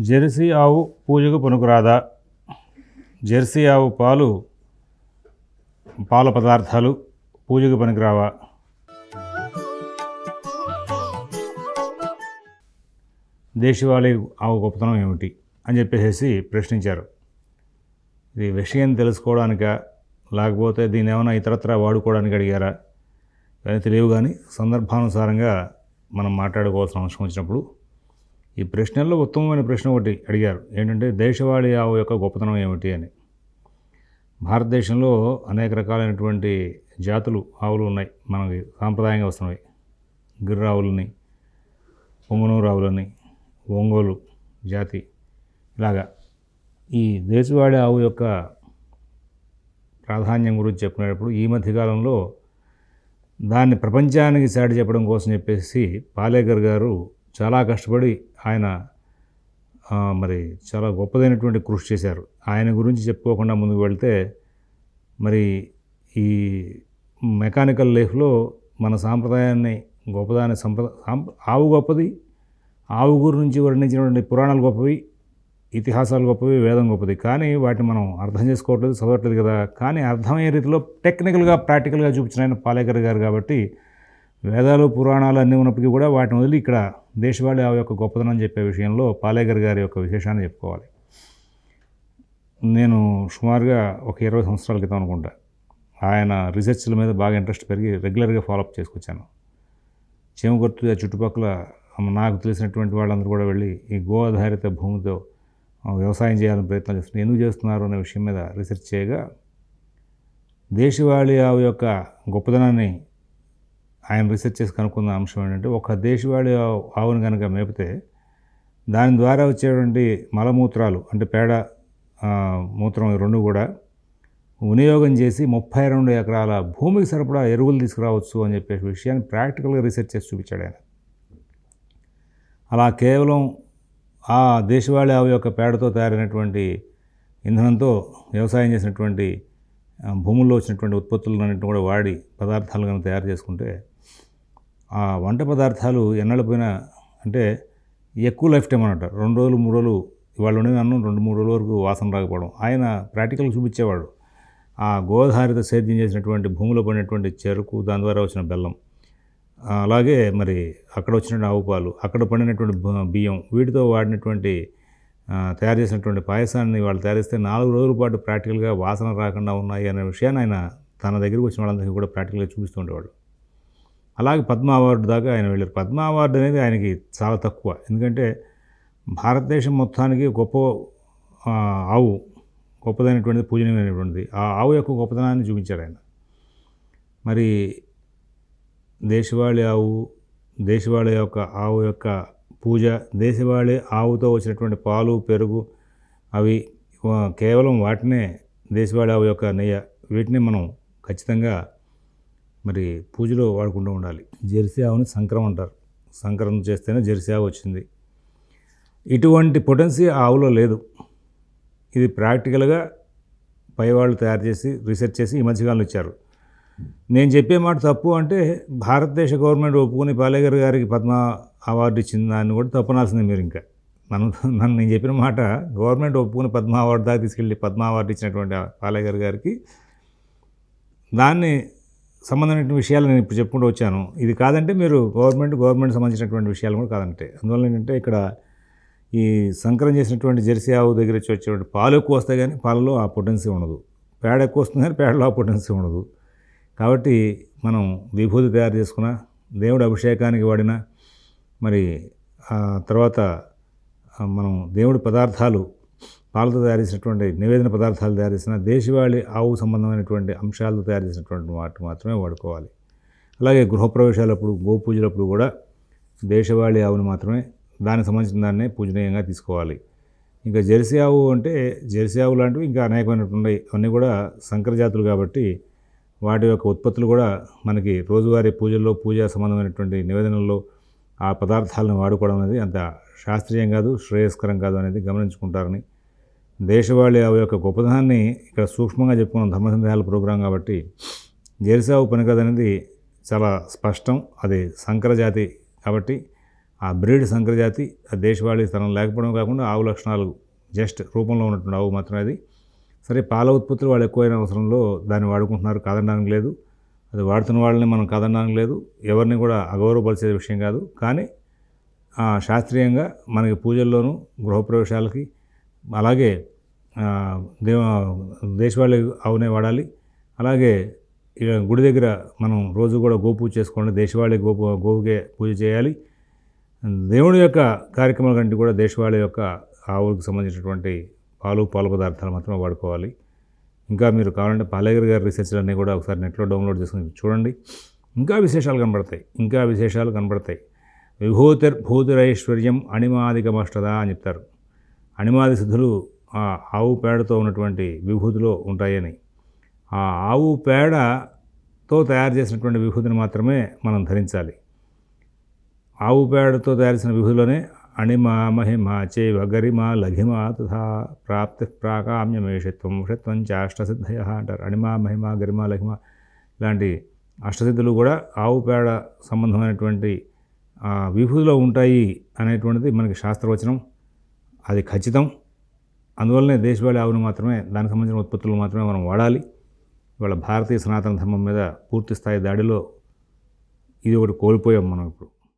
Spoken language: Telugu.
జెర్సీ ఆవు పూజకు పనికిరాదా? జెర్సీ ఆవు పాలు పాల పదార్థాలు పూజకు పనికిరావా? దేశవాళీ ఆవు గొప్పతనం ఏమిటి అని చెప్పేసి ప్రశ్నించారు. ఇది విషయం తెలుసుకోవడానికా? లేకపోతే దీన్ని ఏమైనా ఇతరత్ర వాడుకోవడానికి అడిగారా? ఇవన్నీ తెలియవు కానీ సందర్భానుసారంగా మనం మాట్లాడుకోవాల్సిన అవసరం వచ్చినప్పుడు ఈ ప్రశ్నల్లో ఉత్తమమైన ప్రశ్న ఒకటి అడిగారు. ఏంటంటే దేశవాళీ ఆవు యొక్క గొప్పతనం ఏమిటి అని. భారతదేశంలో అనేక రకాలైనటువంటి జాతులు ఆవులు ఉన్నాయి. మనకి సాంప్రదాయంగా వస్తున్నవి. గిర్రావులని పొంగనూరు ఆవులని ఒంగోలు జాతి ఇలాగా. ఈ దేశవాళీ ఆవు యొక్క ప్రాధాన్యం గురించి చెప్పుకునేటప్పుడు ఈ మధ్యకాలంలో దాన్ని ప్రపంచానికి సాటి చెప్పడం కోసం చెప్పేసి పాలేకర్ గారు చాలా కష్టపడి ఆయన మరి చాలా గొప్పదైనటువంటి కృషి చేశారు. ఆయన గురించి చెప్పుకోకుండా ముందుకు వెళ్తే మరి ఈ మెకానికల్ లైఫ్లో మన సాంప్రదాయాన్ని గొప్పదాన్ని సంప్రద ఆవు గొప్పది ఆవు గురించి వర్ణించినటువంటి పురాణాలు గొప్పవి ఇతిహాసాలు గొప్పవి వేదం గొప్పది. కానీ వాటిని మనం అర్థం చేసుకోవట్లేదు చదవట్లేదు కదా. కానీ అర్థమయ్యే రీతిలో టెక్నికల్గా ప్రాక్టికల్గా చూపించిన ఆయన పాలేకర్ గారు కాబట్టి వేదాలు పురాణాలు అన్నీ ఉన్నప్పటికీ కూడా వాటిని వదిలి ఇక్కడ దేశవాళి ఆ యొక్క గొప్పతనం చెప్పే విషయంలో పాలేగర్ గారి యొక్క విశేషాన్ని చెప్పుకోవాలి. నేను సుమారుగా ఒక ఇరవై సంవత్సరాల క్రితం అనుకుంటా. ఆయన రీసెర్చ్ల మీద బాగా ఇంట్రెస్ట్ పెరిగి రెగ్యులర్గా ఫాలోఅప్ చేసుకొచ్చాను. చేమగుర్తు ఆ చుట్టుపక్కల నాకు తెలిసినటువంటి వాళ్ళందరూ కూడా వెళ్ళి ఈ గో ఆధారిత భూమితో వ్యవసాయం చేయాలని ప్రయత్నం చేస్తున్నారు. ఎందుకు చేస్తున్నారు అనే విషయం మీద రీసెర్చ్ చేయగా దేశవాళీ ఆవు యొక్క గొప్పదనాన్ని ఆయన రీసెర్చ్ చేసి కనుక్కున్న అంశం ఏంటంటే ఒక దేశవాళీ ఆవు- ఆవును కనుక మేపితే దాని ద్వారా వచ్చేటువంటి మలమూత్రాలు అంటే పేడ మూత్రం రెండు కూడా వినియోగం చేసి ముప్పై రెండు ఎకరాల భూమికి సరిపడా ఎరువులు తీసుకురావచ్చు అని చెప్పే విషయాన్ని ప్రాక్టికల్గా రీసెర్చ్ చేసి చూపించాడు ఆయన. అలా కేవలం ఆ దేశవాళీ ఆవు యొక్క పేడతో తయారైనటువంటి ఇంధనంతో వ్యవసాయం చేసినటువంటి భూముల్లో వచ్చినటువంటి ఉత్పత్తులన్నింటిని కూడా వాడి పదార్థాలు కనుక తయారు చేసుకుంటే ఆ వంట పదార్థాలు ఎన్నళ్ళ పోయినా అంటే ఎక్కువ లైఫ్ టైం అన్నట్టు రెండు రోజులు మూడు రోజులు ఇవాళ ఉండిన అన్నం రెండు మూడు రోజుల వరకు వాసన రాకపోవడం. ఆయన ప్రాక్టికల్గా చూపించేవాడు. ఆ గోధారిత సేద్యం చేసినటువంటి భూమిలో పడినటువంటి చెరుకు దాని ద్వారా వచ్చిన బెల్లం అలాగే మరి అక్కడ వచ్చినటువంటి ఆవు పాలు అక్కడ పండినటువంటి బియ్యం వీటితో వాడినటువంటి తయారు చేసినటువంటి పాయసాన్ని వాళ్ళు తయారు చేస్తే నాలుగు రోజుల పాటు ప్రాక్టికల్గా వాసన రాకుండా ఉన్నాయి అనే విషయాన్ని ఆయన తన దగ్గరికి వచ్చిన వాళ్ళందరికీ కూడా ప్రాక్టికల్గా చూపిస్తూ ఉండేవాడు. అలాగే పద్మ అవార్డు దాకా ఆయన వెళ్ళారు. పద్మ అవార్డు అనేది ఆయనకి చాలా తక్కువ. ఎందుకంటే భారతదేశం మొత్తానికి గొప్ప ఆవు గొప్పదైనటువంటిది పూజనీయమైనటువంటిది. ఆ ఆవు యొక్క గొప్పతనాన్ని చూపించారు ఆయన. మరి దేశవాళీ ఆవు దేశవాళీ యొక్క ఆవు యొక్క పూజ దేశవాళీ ఆవుతో వచ్చినటువంటి పాలు పెరుగు అవి కేవలం వాటినే దేశవాళీ ఆవు యొక్క నెయ్య వీటిని మనం ఖచ్చితంగా మరి పూజలో వాడుకుంటూ ఉండాలి. జెర్సీ ఆవుని సంక్రమం అంటారు. సంక్రమం చేస్తేనే జెర్సీ ఆవు వచ్చింది. ఇటువంటి పొటెన్సీ ఆవులో లేదు. ఇది ప్రాక్టికల్గా పైవాళ్ళు తయారు చేసి రీసెర్చ్ చేసి ఈ మధ్యకాలంలో ఇచ్చారు. నేను చెప్పే మాట తప్పు అంటే భారతదేశ గవర్నమెంట్ ఒప్పుకుని పాలేకర్ గారికి పద్మ అవార్డు ఇచ్చింది దాన్ని కూడా తప్పనాల్సిందే మీరు ఇంకా. నన్ను నన్ను నేను చెప్పిన మాట గవర్నమెంట్ ఒప్పుకుని పద్మ అవార్డు దాకా తీసుకెళ్ళి పద్మ అవార్డు ఇచ్చినటువంటి ఆ పాలేకర్ గారికి దాన్ని సంబంధమైన విషయాలు నేను ఇప్పుడు చెప్పుకుంటూ వచ్చాను. ఇది కాదంటే మీరు గవర్నమెంట్ గవర్నమెంట్ సంబంధించినటువంటి విషయాలు కూడా కాదంటే. అందువల్ల ఏంటంటే ఇక్కడ ఈ సంకరం చేసినటువంటి జెర్సీ ఆవు దగ్గర వచ్చి వచ్చేటువంటి పాలు ఎక్కువ వస్తాయి కానీ పాలలో ఆ పొటెన్సీ ఉండదు. పేడ ఎక్కువ వస్తుంది కానీ పేడలో ఆ పొటెన్సీ ఉండదు. కాబట్టి మనం విభూతి తయారు చేసుకున్న దేవుడు అభిషేకానికి వాడిన మరి ఆ తర్వాత మనం దేవుడి పదార్థాలు పాలతో తయారు చేసినటువంటి నివేదన పదార్థాలు తయారు చేసిన దేశవాళీ ఆవు సంబంధమైనటువంటి అంశాలతో తయారు చేసినటువంటి వాటి మాత్రమే వాడుకోవాలి. అలాగే గృహప్రవేశాలప్పుడు గోపూజలప్పుడు కూడా దేశవాళీ ఆవును మాత్రమే దానికి సంబంధించిన దాన్నే పూజనీయంగా తీసుకోవాలి. ఇంకా జెర్సీ ఆవు అంటే జెర్సీ ఆవు లాంటివి ఇంకా అనేకమైనటువంటి అవన్నీ కూడా సంకర జాతులు కాబట్టి వాటి యొక్క ఉత్పత్తులు కూడా మనకి రోజువారీ పూజల్లో పూజా సంబంధమైనటువంటి నివేదనల్లో ఆ పదార్థాలను వాడుకోవడం అనేది అంత శాస్త్రీయం కాదు శ్రేయస్కరం కాదు అనేది గమనించుకుంటారని దేశవాళీ ఆవు యొక్క గొప్పదనాన్ని ఇక్కడ సూక్ష్మంగా చెప్పుకున్నాం ధర్మసందేహాల ప్రోగ్రాం కాబట్టి జెర్సీ ఆవు పనికదనేది చాలా స్పష్టం. అది సంకరజాతి కాబట్టి ఆ బ్రీడ్ సంకరజాతి ఆ దేశవాళీ స్థలం లేకపోవడం కాకుండా ఆవు లక్షణాలు జస్ట్ రూపంలో ఉన్నటువంటి ఆవు మాత్రమే అది. సరే పాల ఉత్పత్తులు వాళ్ళు ఎక్కువైన అవసరంలో దాన్ని వాడుకుంటున్నారు కాదనడానికి లేదు. అది వాడుతున్న వాళ్ళని మనం కాదనడానికి లేదు. ఎవరిని కూడా అగౌరవపరిచే విషయం కాదు. కానీ ఆ, శాస్త్రీయంగా మనకి పూజల్లోనూ గృహప్రవేశాలకి అలాగే ఆ, దేవ దేశవాళీ ఆవునే వాడాలి. అలాగే గుడి దగ్గర మనం రోజు కూడా గోపూజ చేసుకోండి. దేశవాళీ గోపు గోవుకే పూజ చేయాలి. దేవుడి యొక్క కార్యక్రమాల కంటే కూడా దేశవాళీ యొక్క ఆవులకు సంబంధించినటువంటి పాలు పాల పదార్థాలు మాత్రమే వాడుకోవాలి. ఇంకా మీరు కావాలంటే పాలేగర్ గారి రీసెర్చ్లన్నీ కూడా ఒకసారి నెట్లో డౌన్లోడ్ చేసుకుని చూడండి. ఇంకా విశేషాలు కనబడతాయి. ఇంకా విశేషాలు కనబడతాయి. విభూతిర్ భూతిరైశ్వర్యం అణిమాదికమష్టద అని చెప్తారు. అణిమాది సిద్ధులు ఆ ఆవు పేడతో ఉన్నటువంటి విభూతిలో ఉంటాయని. ఆ ఆవు పేడతో తయారు చేసినటువంటి విభూతిని మాత్రమే మనం ధరించాలి. ఆవు పేడతో తయారు చేసిన విభూతిలోనే అణిమ మహిమ చేవ గరిమ లఘిమ తథా ప్రాప్తి ప్రాకామ్యమేషత్వం షత్వం చ అష్టసిద్ధయ అంటారు. అణిమ మహిమ గరిమ లఘిమ ఇలాంటి అష్టసిద్ధులు కూడా ఆవు పేడ సంబంధమైనటువంటి విభూతిలో ఉంటాయి అనేటువంటిది మనకి శాస్త్రవచనం అది ఖచ్చితం. అందువల్లనే దేశవాళీ ఆవును మాత్రమే దానికి సంబంధించిన ఉత్పత్తులు మాత్రమే మనం వాడాలి. ఇవాళ భారతీయ సనాతన ధర్మం మీద పూర్తి స్థాయి దాడిలో ఇది ఒకటి కోల్పోయాం మనం ఇప్పుడు.